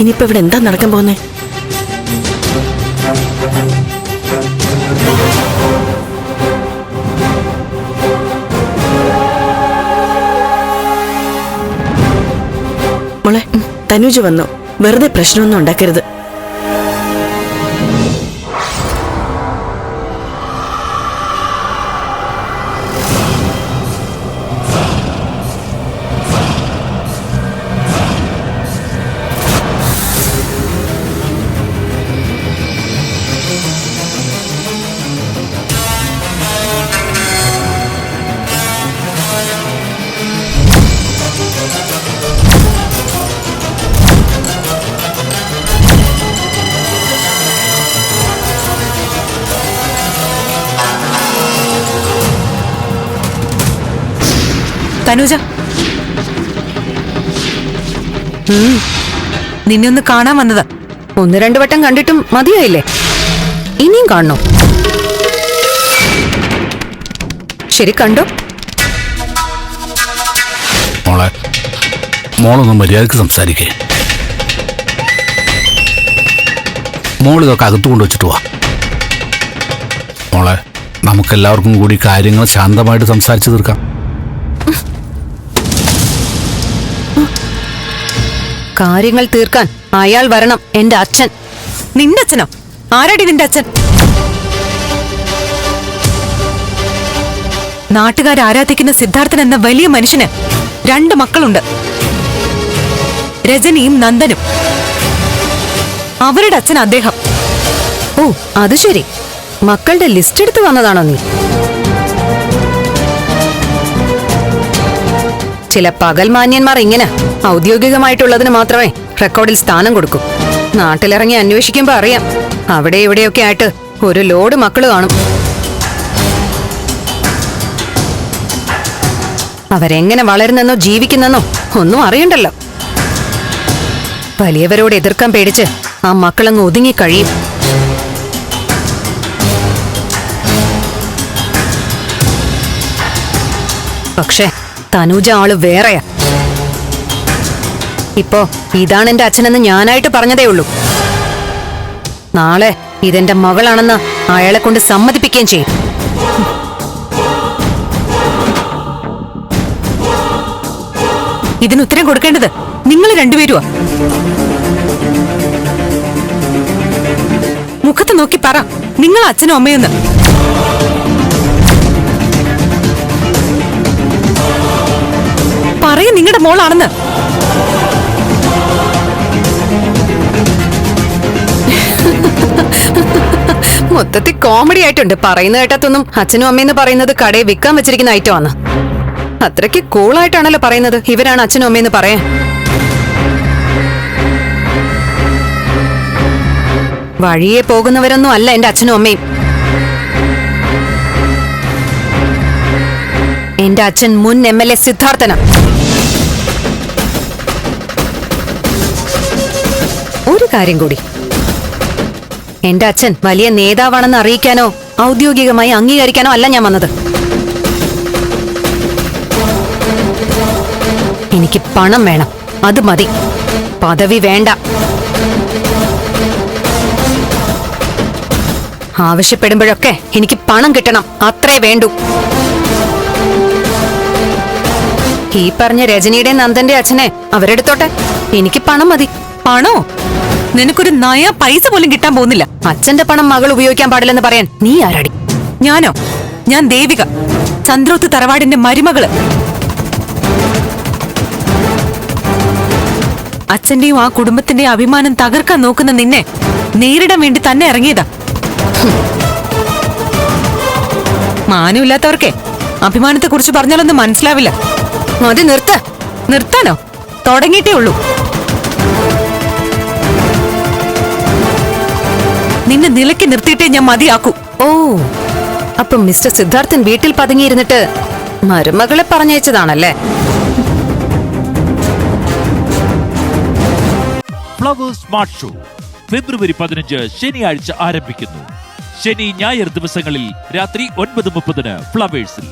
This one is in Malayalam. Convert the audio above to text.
ഇനിയിപ്പോ ഇവിടെ എന്താ നടക്കാൻ പോകുന്നേ? മോളെ തനുജ് വന്നു. വെറുതെ പ്രശ്നമൊന്നും ഉണ്ടാക്കരുത്. തനുജ. നിന്നെ ഒന്ന് കാണാൻ വന്നതാ. ഒന്ന് രണ്ടു വട്ടം കണ്ടിട്ടും മതിയായില്ലേ? ഇനിയും കാണണോ? ശരി കണ്ടോ? മോളെ മോളൊന്ന് മര്യാദയ്ക്ക് സംസാരിക്കേ. മോളിതൊക്കെ അകത്തു അകത്ത് കൊണ്ടുവച്ചിട്ട് വാ. മോളെ നമുക്കെല്ലാവർക്കും കൂടി കാര്യങ്ങൾ ശാന്തമായിട്ട് സംസാരിച്ചു തീർക്കാം. കാര്യങ്ങൾ തീർക്കാൻ അയാൾ വരണം എന്റെ അച്ഛൻ. നിന്റെ അച്ഛനോ ആരാടി നിന്റെ അച്ഛൻ? നാട്ടുകാർ ആരാധിക്കുന്ന സിദ്ധാർത്ഥൻ എന്ന വലിയ മനുഷ്യന് രണ്ട് മക്കളുണ്ട്. രജനിയും നന്ദനും. അവരുടെ അച്ഛൻ അദ്ദേഹം. ഓ അത് ശരി. മക്കളുടെ ലിസ്റ്റ് എടുത്ത് വന്നതാണോ നീ? ചില പകൽമാന്യന്മാർ ഇങ്ങനെ ഔദ്യോഗികമായിട്ടുള്ളതിന് മാത്രമേ റെക്കോർഡിൽ സ്ഥാനം കൊടുക്കൂ. നാട്ടിലിറങ്ങി അന്വേഷിക്കുമ്പോ അറിയാം. അവിടെ ഇവിടെയൊക്കെ ആയിട്ട് ഒരു ലോഡ് മക്കൾ കാണും. അവരെങ്ങനെ വളരുന്നെന്നോ ജീവിക്കുന്നെന്നോ ഒന്നും അറിയണ്ടല്ലോ. വലിയവരോട് എതിർക്കാൻ പേടിച്ച് ആ മക്കളങ്ങ് ഒതുങ്ങി കഴിയും. പക്ഷേ തനൂജ ആൾ വേറെയാ. ഇപ്പോ ഇതാണ് എന്റെ അച്ഛനെന്ന് ഞാനായിട്ട് പറഞ്ഞതേ ഉള്ളൂ. നാളെ ഇതെന്റെ മകളാണെന്ന് അയാളെ കൊണ്ട് സമ്മതിപ്പിക്കുകയും ചെയ്യും. ഇതിന് ഉത്തരം കൊടുക്കേണ്ടത് നിങ്ങൾ രണ്ടുപേരുവാ. മുഖത്ത് നോക്കി പറ നിങ്ങൾ അച്ഛനും അമ്മയെന്ന് നിങ്ങളുടെ മോളാണെന്ന്. മൊത്തത്തിൽ കോമഡി ആയിട്ടുണ്ട്. പറയുന്ന കേട്ടത്തൊന്നും അച്ഛനും അമ്മയെന്ന് പറയുന്നത് കടയിൽ വിൽക്കാൻ വെച്ചിരിക്കുന്ന ഐറ്റമാണ് അത്രയ്ക്ക് കൂളായിട്ടാണല്ലോ പറയുന്നത്. ഇവരാണ് അച്ഛനും അമ്മയെന്ന് പറയാൻ. വഴിയെ പോകുന്നവരൊന്നും അല്ല എന്റെ അച്ഛനും അമ്മയും. എന്റെ അച്ഛൻ മുൻ എം എൽ എ സിദ്ധാർത്ഥന. കാര്യം കൂടി. എന്റെ അച്ഛൻ വലിയ നേതാവാണെന്ന് അറിയിക്കാനോ ഔദ്യോഗികമായി അംഗീകരിക്കാനോ അല്ല ഞാൻ വന്നത്. എനിക്ക് പണം വേണം. അത് മതി. പദവി വേണ്ട. ആവശ്യപ്പെടുമ്പോഴൊക്കെ എനിക്ക് പണം കിട്ടണം. അത്രേ വേണ്ടു. ഈ പറഞ്ഞ രജനിയുടെ നന്ദന്റെ അച്ഛനെ അവരെടുത്തോട്ടെ? എനിക്ക് പണം മതി. പണോ? നിനക്കൊരു നയ പൈസ പോലും കിട്ടാൻ പോകുന്നില്ല. അച്ഛന്റെ പണം മകൾ ഉപയോഗിക്കാൻ പാടില്ലെന്ന് പറയാൻ നീ ആരാടി? ഞാനോ? ഞാൻ ദേവിക. ചന്ദ്രോത്ത് തറവാടിന്റെ മരുമകൾ. അച്ഛന്റെയും ആ കുടുംബത്തിന്റെ അഭിമാനം തകർക്കാൻ നോക്കുന്ന നിന്നെ നേരിടാൻ വേണ്ടി തന്നെ ഇറങ്ങിയതാ. മാനമില്ലാത്തവർക്കെ അഭിമാനത്തെ കുറിച്ച് പറഞ്ഞാലൊന്നും മനസ്സിലാവില്ല. അത് നിർത്ത. നിർത്താനോ? തുടങ്ങിയിട്ടേ ഉള്ളൂ. നിന്നെ നിലയ്ക്ക് നിർത്തിയിട്ടേ ഞാൻ മതിയാക്കൂ. ഓ അപ്പൊ മിസ്റ്റർ സിദ്ധാർത്ഥൻ വീട്ടിൽ പതുങ്ങിയിരുന്നിട്ട് മരുമകളെ പറഞ്ഞയച്ചതാണല്ലേ? ഫ്ലവേഴ്സ് സ്മാർട്ട് ഷോ ഫെബ്രുവരി പതിനഞ്ച് ശനിയാഴ്ച ആരംഭിക്കുന്നു. ശനി ഞായർ ദിവസങ്ങളിൽ രാത്രി ഒൻപത് മുപ്പതിന് ഫ്ലവേഴ്സിൽ